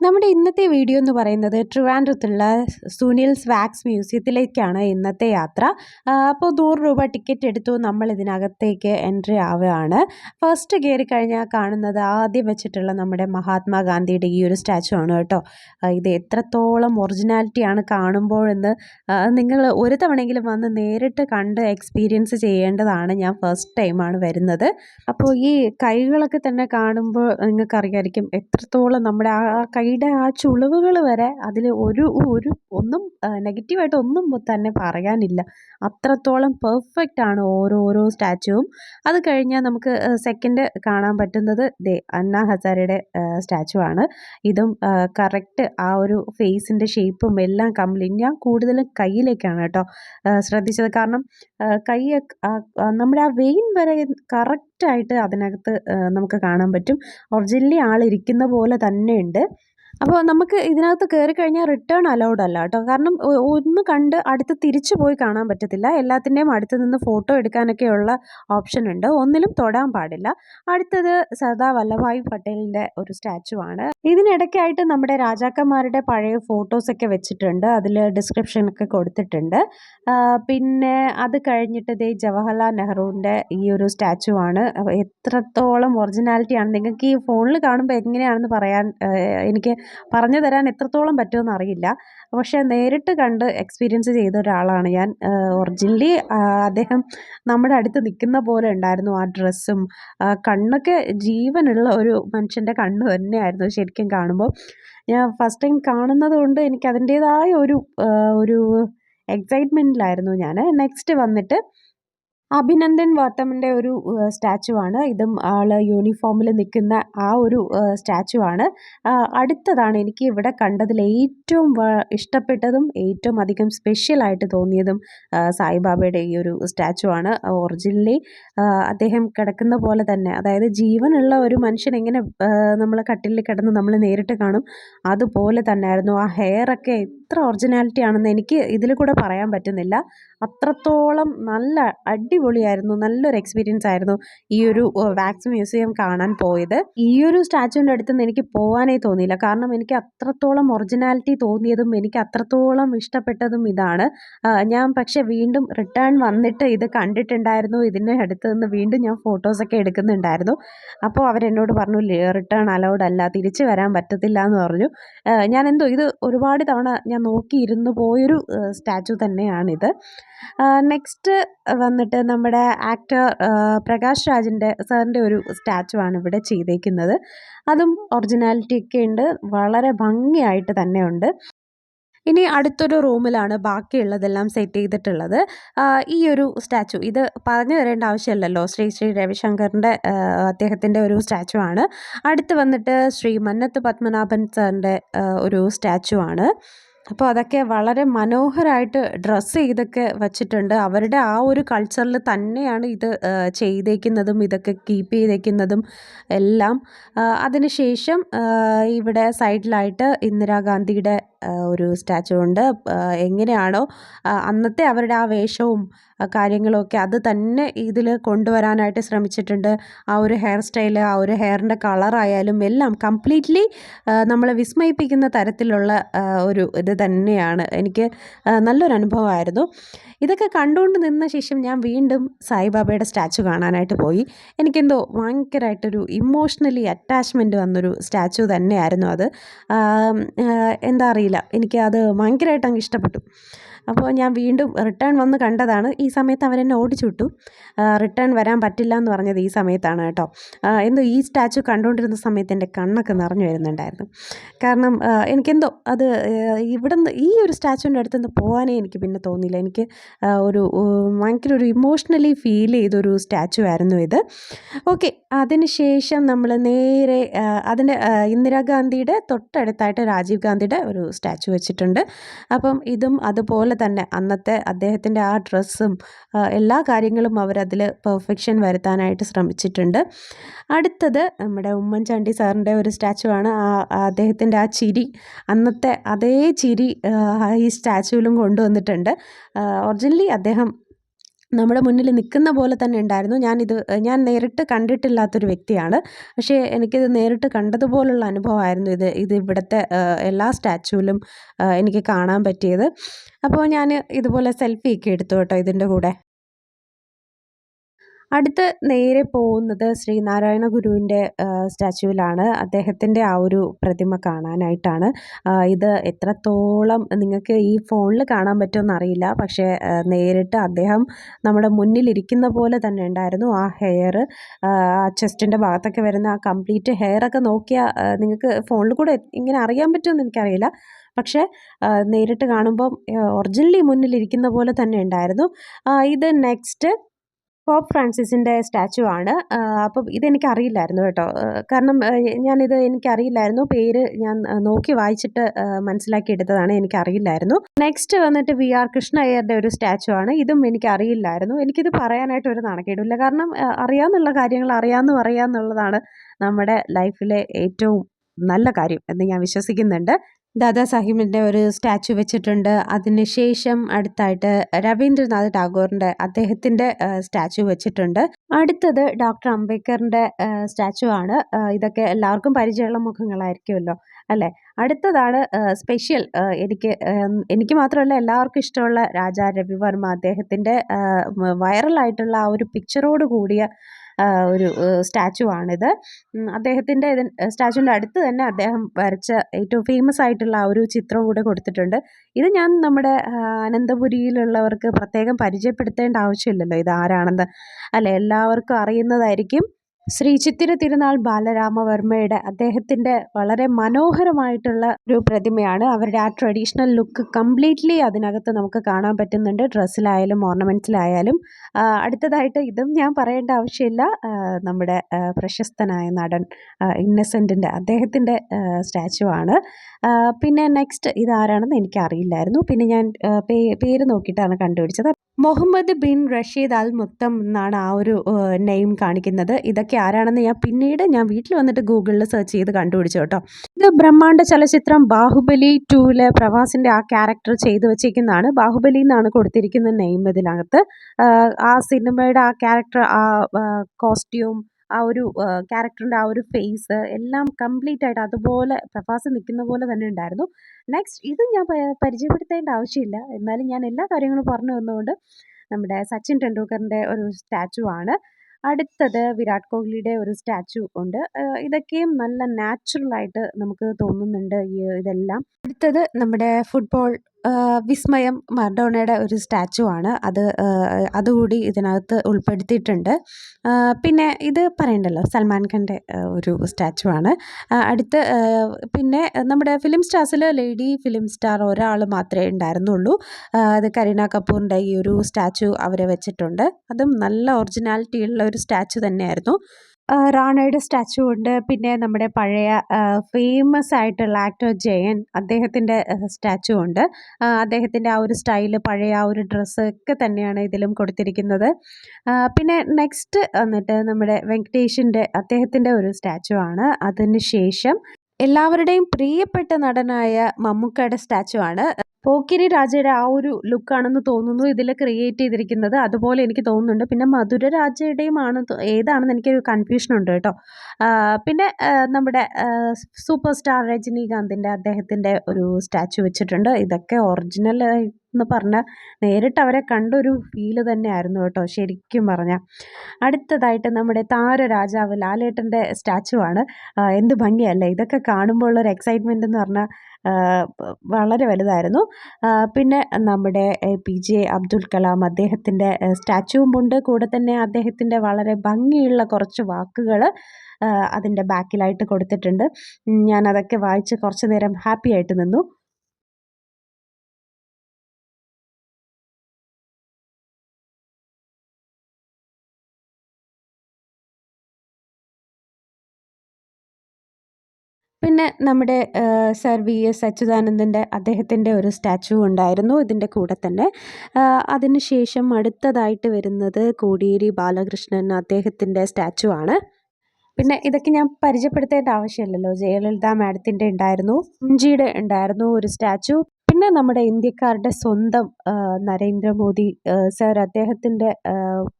നമ്മുടെ ഇന്നത്തെ വീഡിയോ എന്ന് പറയുന്നത് ട്രിവാൻഡ്രത്തുള്ള സുനിൽസ് വാക്സ് മ്യൂസിയത്തിലേക്കാണ് ഇന്നത്തെ യാത്ര. അപ്പോൾ നൂറ് രൂപ ടിക്കറ്റ് എടുത്തു നമ്മൾ ഇതിനകത്തേക്ക് എൻട്രി ആവുകയാണ്. ഫസ്റ്റ് കയറി കഴിഞ്ഞാൽ കാണുന്നത് ആദ്യം വെച്ചിട്ടുള്ള നമ്മുടെ മഹാത്മാഗാന്ധിയുടെ ഈ ഒരു സ്റ്റാച്ചു ആണ് കേട്ടോ. ഇത് എത്രത്തോളം ഒറിജിനാലിറ്റിയാണ് കാണുമ്പോഴെന്ന് നിങ്ങൾ ഒരു തവണയെങ്കിലും വന്ന് നേരിട്ട് കണ്ട് എക്സ്പീരിയൻസ് ചെയ്യേണ്ടതാണ് ഞാൻ ഫസ്റ്റ് ടൈമാണ് വരുന്നത്. അപ്പോൾ ഈ കൈകളൊക്കെ തന്നെ കാണുമ്പോൾ നിങ്ങൾക്കറിയായിരിക്കും എത്രത്തോളം നമ്മുടെ ആ ആ കൈയുടെ ആ ചുളിവുകൾ വരെ അതിൽ ഒരു ഒരു ഒന്നും നെഗറ്റീവായിട്ട് ഒന്നും തന്നെ പറയാനില്ല. അത്രത്തോളം പെർഫെക്റ്റ് ആണ് ഓരോരോ സ്റ്റാച്ചുവും അത് കഴിഞ്ഞാൽ നമുക്ക് സെക്കൻഡ് കാണാൻ പറ്റുന്നത് ദേ അന്ന ഹസാരയുടെ സ്റ്റാച്ചു ആണ്. ഇതും കറക്റ്റ് ആ ഒരു ഫേസിന്റെ ഷേപ്പും എല്ലാം കംപ്ലീറ്റ് ഞാൻ കൂടുതലും കയ്യിലേക്കാണ് കേട്ടോ ശ്രദ്ധിച്ചത്. കാരണം കൈ നമ്മുടെ ആ വെയിൻ വരെ കറക്റ്റായിട്ട് അതിനകത്ത് നമുക്ക് കാണാൻ പറ്റും. ഒറിജിനലി ആളിരിക്കുന്ന പോലെ തന്നെയുണ്ട് അപ്പോൾ നമുക്ക് ഇതിനകത്ത് കയറി കഴിഞ്ഞാൽ റിട്ടേൺ അലൗഡ് അല്ല കേട്ടോ കാരണം ഒന്ന് കണ്ട് അടുത്ത് തിരിച്ചു പോയി കാണാൻ പറ്റത്തില്ല. എല്ലാത്തിന്റെയും അടുത്ത് നിന്ന് ഫോട്ടോ എടുക്കാനൊക്കെയുള്ള ഓപ്ഷൻ ഉണ്ട്. ഒന്നിലും തൊടാൻ പാടില്ല. അടുത്തത് സർദാർ വല്ലഭായ് പട്ടേലിന്റെ ഒരു സ്റ്റാച്ചു ആണ്. ഇതിനിടയ്ക്കായിട്ട് നമ്മുടെ രാജാക്കന്മാരുടെ പഴയ ഫോട്ടോസൊക്കെ വെച്ചിട്ടുണ്ട്. അതിൽ ഡിസ്ക്രിപ്ഷനൊക്കെ കൊടുത്തിട്ടുണ്ട്. പിന്നെ അത് കഴിഞ്ഞിട്ട് ദേ ജവഹർലാൽ നെഹ്റുവിന്റെ ഈ ഒരു സ്റ്റാച്ചു ആണ്. എത്രത്തോളം ഒറിജിനാലിറ്റി ആണ്. നിങ്ങൾക്ക് ഈ ഫോണിൽ കാണുമ്പോൾ എങ്ങനെയാണെന്ന് പറയാൻ എനിക്ക് പറഞ്ഞു തരാൻ എത്രത്തോളം പറ്റുമെന്ന് അറിയില്ല. പക്ഷേ നേരിട്ട് കണ്ട് എക്സ്പീരിയൻസ് ചെയ്ത ഒരാളാണ് ഞാൻ. ഒറിജിനലി അദ്ദേഹം നമ്മുടെ അടുത്ത് നിൽക്കുന്ന പോലെ ഉണ്ടായിരുന്നു. ആ ഡ്രസ്സും കണ്ണൊക്കെ ജീവനുള്ള ഒരു മനുഷ്യന്റെ കണ്ണ് തന്നെയായിരുന്നു ശരിക്കും കാണുമ്പോൾ. ഞാൻ ഫസ്റ്റ് ടൈം കാണുന്നത് കൊണ്ട് എനിക്ക് അതിന്റേതായ ഒരു ഒരു എക്സൈറ്റ്മെന്റിലായിരുന്നു ഞാൻ. നെക്സ്റ്റ് വന്നിട്ട് അഭിനന്ദൻ വർത്തമന്റെ ഒരു സ്റ്റാച്ചു ആണ്. ഇതും ആൾ യൂണിഫോമിൽ നിൽക്കുന്ന ആ ഒരു സ്റ്റാച്ചു ആണ്. അടുത്തതാണ് എനിക്ക് ഇവിടെ കണ്ടതിൽ ഏറ്റവും ഇഷ്ടപ്പെട്ടതും ഏറ്റവും അധികം സ്പെഷ്യലായിട്ട് തോന്നിയതും സായിബാബയുടെ ഈ ഒരു സ്റ്റാച്ചു ആണ്. ഒറിജിനലി അദ്ദേഹം കിടക്കുന്ന പോലെ തന്നെ അതായത് ജീവനുള്ള ഒരു മനുഷ്യൻ എങ്ങനെ നമ്മൾ കട്ടിലിൽ കിടന്ന് നമ്മൾ നേരിട്ട് കാണും അതുപോലെ തന്നെയായിരുന്നു. ആ ഹെയറൊക്കെ എത്ര ഒറിജിനാലിറ്റി ആണെന്ന് എനിക്ക് ഇതിൽ കൂടെ പറയാൻ പറ്റുന്നില്ല. അത്രത്തോളം നല്ല അടിപൊളിയായിരുന്നു നല്ലൊരു എക്സ്പീരിയൻസ് ആയിരുന്നു ഈ ഒരു വാക്സ് മ്യൂസിയം കാണാൻ പോയത്. ഈ ഒരു സ്റ്റാച്ചുവിന്റെ അടുത്ത് നിന്ന് എനിക്ക് പോകാനേ തോന്നിയില്ല. കാരണം എനിക്ക് അത്രത്തോളം ഒറിജിനാലിറ്റി തോന്നിയതും എനിക്ക് അത്രത്തോളം ഇഷ്ടപ്പെട്ടതും ഇതാണ്. ഞാൻ പക്ഷേ വീണ്ടും റിട്ടേൺ വന്നിട്ട് ഇത് കണ്ടിട്ടുണ്ടായിരുന്നു. ഇതിന്റെ അടുത്ത് നിന്ന് വീണ്ടും ഞാൻ ഫോട്ടോസൊക്കെ എടുക്കുന്നുണ്ടായിരുന്നു. അപ്പോൾ അവരെന്നോട് പറഞ്ഞു റിട്ടേൺ അലൗഡ് അല്ല തിരിച്ചു വരാൻ പറ്റത്തില്ല എന്ന് പറഞ്ഞു. ഞാൻ എന്തോ ഇത് ഒരുപാട് തവണ ഞാൻ നോക്കിയിരുന്നു പോയൊരു സ്റ്റാച്ചു തന്നെയാണിത്. നെക്സ്റ്റ് വന്നിട്ട് നമ്മുടെ ആക്ടർ പ്രകാശ് രാജിന്റെ സാറിന്റെ ഒരു സ്റ്റാച്ചു ആണ് ഇവിടെ ചെയ്തേക്കുന്നത്. അതും ഒറിജിനാലിറ്റി ഒക്കെ ഉണ്ട് വളരെ ഭംഗിയായിട്ട് തന്നെ ഉണ്ട് ഇനി അടുത്തൊരു റൂമിലാണ് ബാക്കിയുള്ളതെല്ലാം സെറ്റ് ചെയ്തിട്ടുള്ളത്. ഈ ഒരു സ്റ്റാച്ചു ഇത് പറഞ്ഞു തരേണ്ട ആവശ്യമില്ലല്ലോ. ശ്രീ ശ്രീ രവിശങ്കറിന്റെ അദ്ദേഹത്തിന്റെ ഒരു സ്റ്റാച്ചു ആണ്. അടുത്ത് വന്നിട്ട് ശ്രീ മന്നത്ത് പത്മനാഭൻ സാറിന്റെ ഒരു സ്റ്റാച്ചു ആണ്. അപ്പോൾ അതൊക്കെ വളരെ മനോഹരമായിട്ട് ഡ്രസ്സ് ചെയ്തൊക്കെ വച്ചിട്ടുണ്ട്. അവരുടെ ആ ഒരു കൾച്ചറിൽ തന്നെയാണ് ഇത് ചെയ്തേക്കുന്നതും ഇതൊക്കെ കീപ്പ് ചെയ്തേക്കുന്നതും എല്ലാം. അതിനുശേഷം ഇവിടെ സൈഡിലായിട്ട് ഇന്ദിരാഗാന്ധിയുടെ ഒരു സ്റ്റാച്ചു ഉണ്ട്. എങ്ങനെയാണോ അന്നത്തെ അവരുടെ ആ വേഷവും കാര്യങ്ങളൊക്കെ അത് തന്നെ ഇതിൽ കൊണ്ടുവരാനായിട്ട് ശ്രമിച്ചിട്ടുണ്ട്. ആ ഒരു ഹെയർ സ്റ്റൈൽ ആ ഒരു ഹെയറിന്റെ കളറായാലും എല്ലാം കംപ്ലീറ്റ്ലി നമ്മളെ വിസ്മയിപ്പിക്കുന്ന തരത്തിലുള്ള ഒരു ഇത് തന്നെയാണ്. എനിക്ക് നല്ലൊരു അനുഭവമായിരുന്നു. ഇതൊക്കെ കണ്ടുകൊണ്ട് നിന്ന ശേഷം ഞാൻ വീണ്ടും സായിബാബയുടെ സ്റ്റാച്ചു കാണാനായിട്ട് പോയി. എനിക്കെന്തോ ഭയങ്കരമായിട്ടൊരു ഇമോഷണലി അറ്റാച്ച്മെന്റ് വന്നൊരു സ്റ്റാച്ചു തന്നെയായിരുന്നു അത്. എന്താ അറിയില്ല. എനിക്ക് അത് ഭയങ്കരമായിട്ട് അങ്ങ് ഇഷ്ടപ്പെട്ടു. അപ്പോൾ ഞാൻ വീണ്ടും റിട്ടേൺ വന്ന് കണ്ടതാണ്. ഈ സമയത്ത് അവരെന്നെ ഓടിച്ചു വിട്ടു. റിട്ടേൺ വരാൻ പറ്റില്ല എന്ന് പറഞ്ഞത് ഈ സമയത്താണ് കേട്ടോ. എന്തോ ഈ സ്റ്റാച്ചു കണ്ടുകൊണ്ടിരുന്ന സമയത്ത് എന്റെ കണ്ണൊക്കെ നിറഞ്ഞു വരുന്നുണ്ടായിരുന്നു. കാരണം എനിക്കെന്തോ അത് ഇവിടുന്ന് ഈ ഒരു സ്റ്റാച്ചുവിന്റെ അടുത്തൊന്നും പോകാനേ എനിക്ക് പിന്നെ തോന്നിയില്ല. എനിക്ക് ഒരു ഭയങ്കര ഒരു ഇമോഷണലി ഫീൽ ചെയ്തൊരു സ്റ്റാച്ചു ആയിരുന്നു ഇത്. ഓക്കെ അതിനുശേഷം നമ്മൾ നേരെ അതിന്റെ ഇന്ദിരാഗാന്ധിയുടെ തൊട്ടടുത്തായിട്ട് രാജീവ് ഗാന്ധിയുടെ ഒരു സ്റ്റാച്ചു വെച്ചിട്ടുണ്ട്. അപ്പം ഇതും അതുപോലെ തന്നെ അന്നത്തെ അദ്ദേഹത്തിന്റെ ആ ഡ്രസ്സും എല്ലാ കാര്യങ്ങളും അവരതിൽ പെർഫെക്ഷൻ വരുത്താനായിട്ട് ശ്രമിച്ചിട്ടുണ്ട്. അടുത്തത് നമ്മുടെ ഉമ്മൻചാണ്ടി സാറിന്റെ ഒരു സ്റ്റാച്ചു ആണ്. ആ ആ അദ്ദേഹത്തിന്റെ ആ ചിരി അന്നത്തെ അതേ ചിരി ഈ സ്റ്റാച്ചുവിലും കൊണ്ടുവന്നിട്ടുണ്ട്. ഒറിജിനലി അദ്ദേഹം നമ്മുടെ മുന്നിൽ നിൽക്കുന്ന പോലെ തന്നെ ഉണ്ടായിരുന്നു. ഞാനിത് ഞാൻ നേരിട്ട് കണ്ടിട്ടില്ലാത്തൊരു വ്യക്തിയാണ്. പക്ഷേ എനിക്കിത് നേരിട്ട് കണ്ടതുപോലുള്ള അനുഭവമായിരുന്നു ഇത് ഇത് ഇവിടുത്തെ എല്ലാ സ്റ്റാച്ചുവിലും എനിക്ക് കാണാൻ പറ്റിയത്. അപ്പോൾ ഞാൻ ഇതുപോലെ സെൽഫിയൊക്കെ എടുത്തു കേട്ടോ ഇതിന്റെ കൂടെ. അടുത്ത് നേരെ പോകുന്നത് ശ്രീനാരായണ ഗുരുവിന്റെ സ്റ്റാച്യുവിലാണ്. അദ്ദേഹത്തിന്റെ ആ ഒരു പ്രതിമ കാണാനായിട്ടാണ്. ഇത് എത്രത്തോളം നിങ്ങൾക്ക് ഈ ഫോണിൽ കാണാൻ പറ്റുമെന്ന് അറിയില്ല. പക്ഷേ നേരിട്ട് അദ്ദേഹം നമ്മുടെ മുന്നിലിരിക്കുന്ന പോലെ തന്നെ ഉണ്ടായിരുന്നു. ആ ഹെയർ ആ ചെസ്റ്റിന്റെ ഭാഗത്തൊക്കെ വരുന്ന ആ കംപ്ലീറ്റ് ഹെയറൊക്കെ നോക്കിയാൽ നിങ്ങൾക്ക് ഫോണിൽ കൂടെ ഇങ്ങനെ അറിയാൻ പറ്റുമെന്ന് എനിക്കറിയില്ല. പക്ഷേ നേരിട്ട് കാണുമ്പം ഒറിജിനലി മുന്നിലിരിക്കുന്ന പോലെ തന്നെ ഉണ്ടായിരുന്നു. ഇത് നെക്സ്റ്റ് പോപ്പ് ഫ്രാൻസിസിന്റെ സ്റ്റാച്ചു ആണ്. അപ്പം ഇതെനിക്ക് അറിയില്ലായിരുന്നു കേട്ടോ കാരണം ഞാനിത് എനിക്കറിയില്ലായിരുന്നു. പേര് ഞാൻ നോക്കി വായിച്ചിട്ട് മനസ്സിലാക്കി എടുത്തതാണ് എനിക്കറിയില്ലായിരുന്നു. നെക്സ്റ്റ് വന്നിട്ട് വി ആർ കൃഷ്ണ അയ്യരുടെ ഒരു സ്റ്റാച്ചു ആണ്. ഇതും എനിക്ക് അറിയില്ലായിരുന്നു എനിക്കിത് പറയാനായിട്ട് ഒരു നാണക്കേടില്ല കാരണം അറിയാമെന്നുള്ള കാര്യങ്ങൾ അറിയാമെന്ന് പറയാമെന്നുള്ളതാണ് നമ്മുടെ ലൈഫിലെ ഏറ്റവും നല്ല കാര്യം എന്ന് ഞാൻ വിശ്വസിക്കുന്നുണ്ട്. ദാദാ സാഹിബിന്റെ ഒരു സ്റ്റാച്ചു വെച്ചിട്ടുണ്ട്. അതിനുശേഷം അടുത്തായിട്ട് രവീന്ദ്രനാഥ് ടാഗോറിന്റെ അദ്ദേഹത്തിന്റെ സ്റ്റാച്ചു വെച്ചിട്ടുണ്ട്. അടുത്തത് ഡോക്ടർ അംബേദ്കറിന്റെ സ്റ്റാച്ചു ആണ്. ഇതൊക്കെ എല്ലാവർക്കും പരിചയമുള്ള മുഖങ്ങളായിരിക്കുമല്ലോ അല്ലേ? അടുത്തതാണ് സ്പെഷ്യൽ എനിക്ക് എനിക്ക് മാത്രമല്ല എല്ലാവർക്കും ഇഷ്ടമുള്ള രാജാ രവിവർമ്മ. അദ്ദേഹത്തിന്റെ വൈറലായിട്ടുള്ള ആ ഒരു പിക്ചറോട് കൂടിയ ഒരു സ്റ്റാച്ചു ആണിത്. അദ്ദേഹത്തിന്റെ ഇത് സ്റ്റാച്ചുവിന്റെ അടുത്ത് തന്നെ അദ്ദേഹം വരച്ച ഏറ്റവും ഫേമസ് ആയിട്ടുള്ള ആ ഒരു ചിത്രം കൂടെ കൊടുത്തിട്ടുണ്ട്. ഇത് ഞാൻ നമ്മുടെ അനന്തപുരിയിലുള്ളവർക്ക് പ്രത്യേകം പരിചയപ്പെടുത്തേണ്ട ആവശ്യമില്ലല്ലോ. ഇത് ആരാണെന്ന്. അല്ലെ? എല്ലാവർക്കും അറിയുന്നതായിരിക്കും. ശ്രീ ചിത്തിര തിരുനാൾ ബാലരാമവർമ്മയുടെ അദ്ദേഹത്തിന്റെ വളരെ മനോഹരമായിട്ടുള്ള ഒരു പ്രതിമയാണ്. അവരുടെ ആ ട്രഡീഷണൽ ലുക്ക് കംപ്ലീറ്റ്ലി അതിനകത്ത് നമുക്ക് കാണാൻ പറ്റുന്നുണ്ട്. ഡ്രസ്സിലായാലും ഓർണമെന്റ്സിലായാലും അടുത്തതായിട്ട് ഇതും ഞാൻ പറയേണ്ട ആവശ്യമില്ല. നമ്മുടെ പ്രശസ്തനായ നടൻ ഇന്നസെന്റിന്റെ അദ്ദേഹത്തിന്റെ സ്റ്റാച്ചു ആണ് പിന്നെ നെക്സ്റ്റ് ഇതാരാണെന്ന് എനിക്കറിയില്ലായിരുന്നു. പിന്നെ ഞാൻ പേര് നോക്കിയിട്ടാണ് കണ്ടുപിടിച്ചത്. മുഹമ്മദ് ബിൻ റഷീദ് അൽ മുക്തം എന്നാണ് ആ ഒരു നെയിം കാണിക്കുന്നത്. ഇതൊക്കെ ആരാണെന്ന് ഞാൻ പിന്നീട് ഞാൻ വീട്ടിൽ വന്നിട്ട് ഗൂഗിളിൽ സെർച്ച് ചെയ്ത് കണ്ടുപിടിച്ചു കേട്ടോ. ഇത് ബ്രഹ്മാണ്ട ചലച്ചിത്രം ബാഹുബലി ടൂവിലെ പ്രവാസിന്റെ ആ ക്യാരക്ടർ ചെയ്തു വെച്ചിരിക്കുന്നതാണ്. ബാഹുബലി എന്നാണ് കൊടുത്തിരിക്കുന്ന നെയിം ഇതിനകത്ത്. ആ സിനിമയുടെ ആ ക്യാരക്ടർ ആ കോസ്റ്റ്യൂം ആ ഒരു ക്യാരക്ടറിന്റെ ആ ഒരു ഫേസ് എല്ലാം കംപ്ലീറ്റ് ആയിട്ട് അതുപോലെ പ്രഭാസ് നിൽക്കുന്ന പോലെ തന്നെ ഉണ്ടായിരുന്നു. നെക്സ്റ്റ് ഇത് ഞാൻ പരിചയപ്പെടുത്തേണ്ട ആവശ്യമില്ല. എന്നാലും ഞാൻ എല്ലാ കാര്യങ്ങളും പറഞ്ഞു വന്നുകൊണ്ട് നമ്മുടെ സച്ചിൻ ടെണ്ടുൽക്കറിന്റെ ഒരു സ്റ്റാച്ചു ആണ്. അടുത്തത് വിരാട് കോഹ്ലിയുടെ ഒരു സ്റ്റാച്ചു ഉണ്ട്. ഇതൊക്കെയും നല്ല നാച്ചുറലായിട്ട് നമുക്ക് തോന്നുന്നുണ്ട് ഇതെല്ലാം. അടുത്തത് നമ്മുടെ ഫുട്ബോൾ വിസ്മയം മർഡോണയുടെ ഒരു സ്റ്റാച്ചു ആണ്. അത് അതുകൂടി ഇതിനകത്ത് ഉൾപ്പെടുത്തിയിട്ടുണ്ട്. പിന്നെ ഇത് പറയണ്ടല്ലോ സൽമാൻ ഖാന്റെ ഒരു സ്റ്റാച്ചു ആണ്. അടുത്ത് പിന്നെ നമ്മുടെ ഫിലിം സ്റ്റാർസിൽ ലേഡി ഫിലിം സ്റ്റാർ ഒരാൾ മാത്രമേ ഉണ്ടായിരുന്നുള്ളൂ. അത് കരീന കപൂറിന്റെ ഈ ഒരു സ്റ്റാച്ചു അവരെ വെച്ചിട്ടുണ്ട്. അതും നല്ല ഒറിജിനാലിറ്റി ഉള്ള ഒരു സ്റ്റാച്ചു തന്നെയായിരുന്നു. റാണയുടെ സ്റ്റാച്ചു ഉണ്ട്. പിന്നെ നമ്മുടെ പഴയ ഫേമസ് ആയിട്ടുള്ള ആക്ടർ ജയൻ അദ്ദേഹത്തിന്റെ സ്റ്റാച്ചു ഉണ്ട്. അദ്ദേഹത്തിന്റെ ആ ഒരു സ്റ്റൈൽ പഴയ ആ ഒരു ഡ്രസ്സ് ഒക്കെ തന്നെയാണ് ഇതിലും കൊടുത്തിരിക്കുന്നത്. പിന്നെ നെക്സ്റ്റ് വന്നിട്ട് നമ്മുടെ വെങ്കടേഷിന്റെ അദ്ദേഹത്തിന്റെ ഒരു സ്റ്റാച്ചു ആണ്. അതിന് ശേഷം എല്ലാവരുടെയും പ്രിയപ്പെട്ട നടനായ മമ്മൂക്കയുടെ സ്റ്റാച്ചു ആണ്. പോക്കിരി രാജയുടെ ആ ഒരു ലുക്കാണെന്ന് തോന്നുന്നു. ഇതിൽ ക്രിയേറ്റ് ചെയ്തിരിക്കുന്നത്. അതുപോലെ എനിക്ക് തോന്നുന്നുണ്ട്. പിന്നെ മധുര രാജയുടെയും ആണ് ഏതാണെന്ന് എനിക്കൊരു കൺഫ്യൂഷൻ ഉണ്ട് കേട്ടോ. പിന്നെ നമ്മുടെ സൂപ്പർ സ്റ്റാർ രജനീകാന്തിന്റെ അദ്ദേഹത്തിന്റെ ഒരു സ്റ്റാച്ചു വെച്ചിട്ടുണ്ട്. ഇതൊക്കെ ഒറിജിനൽ എന്ന് പറഞ്ഞാൽ നേരിട്ട് അവരെ കണ്ടൊരു ഫീൽ തന്നെയായിരുന്നു കേട്ടോ ശരിക്കും പറഞ്ഞാൽ അടുത്തതായിട്ട് നമ്മുടെ താരരാജാവ് ലാലേട്ടന്റെ സ്റ്റാച്ചു ആണ്. എന്ത് ഭംഗിയല്ലേ. ഇതൊക്കെ കാണുമ്പോൾ ഉള്ളൊരു എക്സൈറ്റ്മെന്റ് എന്ന് പറഞ്ഞാൽ വളരെ വലുതായിരുന്നു. പിന്നെ നമ്മുടെ പി ജെ അബ്ദുൽ കലാം അദ്ദേഹത്തിന്റെ സ്റ്റാച്യുവും ഉണ്ട്. കൂടെ തന്നെ അദ്ദേഹത്തിന്റെ വളരെ ഭംഗിയുള്ള കുറച്ച് വാക്കുകൾ അതിന്റെ ബാക്കിലായിട്ട് കൊടുത്തിട്ടുണ്ട്. ഞാനതൊക്കെ വായിച്ച് കുറച്ച് നേരം ഹാപ്പി ആയിട്ട് നിന്നു. പിന്നെ നമ്മുടെ സർ വി എസ് അച്യുതാനന്ദന്റെ അദ്ദേഹത്തിന്റെ ഒരു സ്റ്റാച്ചു ഉണ്ടായിരുന്നു ഇതിന്റെ കൂടെ തന്നെ. അതിനുശേഷം അടുത്തതായിട്ട് വരുന്നത് കോടിയേരി ബാലകൃഷ്ണൻ അദ്ദേഹത്തിന്റെ സ്റ്റാച്ചു ആണ്. പിന്നെ ഇതൊക്കെ ഞാൻ പരിചയപ്പെടുത്തേണ്ട ആവശ്യമില്ലല്ലോ. ജയലളിത മാഡത്തിന്റെ ഉണ്ടായിരുന്നു. ഇഞ്ചിയുടെ ഉണ്ടായിരുന്നു ഒരു സ്റ്റാച്ചു. പിന്നെ നമ്മുടെ ഇന്ത്യക്കാരുടെ സ്വന്തം നരേന്ദ്രമോദി സർ അദ്ദേഹത്തിന്റെ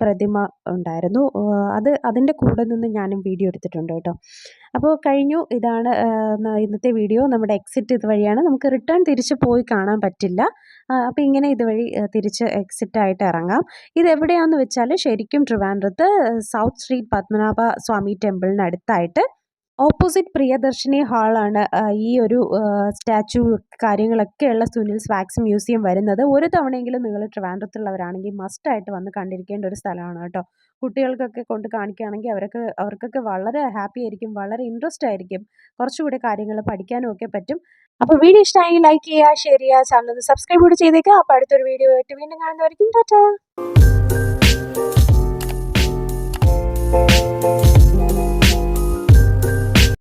പ്രതിമ ഉണ്ടായിരുന്നു. അത് അതിന്റെ കൂടെ നിന്ന് ഞാനും വീഡിയോ എടുത്തിട്ടുണ്ട് കേട്ടോ. അപ്പോൾ കഴിഞ്ഞു. ഇതാണ് ഇന്നത്തെ വീഡിയോ. നമ്മുടെ എക്സിറ്റ് ഇതുവഴിയാണ്. നമുക്ക് റിട്ടേൺ തിരിച്ച് പോയി കാണാൻ പറ്റില്ല. അപ്പോൾ ഇങ്ങനെ ഇതുവഴി തിരിച്ച് എക്സിറ്റ് ആയിട്ട് ഇറങ്ങാം. ഇത് എവിടെയാണെന്ന് വെച്ചാൽ ശരിക്കും ട്രിവാൻഡ്രത്ത് സൗത്ത് സ്ട്രീറ്റ് പത്മനാഭ സ്വാമി ടെമ്പിളിന് അടുത്തായിട്ട് ഓപ്പോസിറ്റ് പ്രിയദർശിനി ഹാളാണ് ഈ ഒരു സ്റ്റാച്ചു കാര്യങ്ങളൊക്കെയുള്ള സുനിൽ സ്വാക്സ് മ്യൂസിയം വരുന്നത്. ഒരു തവണയെങ്കിലും നിങ്ങൾ ട്രിവാൻഡ്രത്തുള്ളവരാണെങ്കിൽ മസ്റ്റായിട്ട് വന്ന് കണ്ടിരിക്കേണ്ട ഒരു സ്ഥലമാണ് കേട്ടോ. കുട്ടികൾക്കൊക്കെ കൊണ്ട് കാണിക്കുകയാണെങ്കിൽ അവർക്ക് അവർക്കൊക്കെ വളരെ ഹാപ്പി ആയിരിക്കും വളരെ ഇൻട്രസ്റ്റ് ആയിരിക്കും. കുറച്ചുകൂടി കാര്യങ്ങൾ പഠിക്കാനും ഒക്കെ പറ്റും. അപ്പോൾ വീഡിയോ ഇഷ്ടമായി ലൈക്ക് ചെയ്യുക ഷെയർ ചെയ്യുക ചാനൽ സബ്സ്ക്രൈബ് കൂടി ചെയ്തേക്കുക അപ്പോൾ അടുത്തൊരു വീഡിയോ ആയിട്ട് വീണ്ടും കാണുന്നവരിക്കും ടാറ്റാ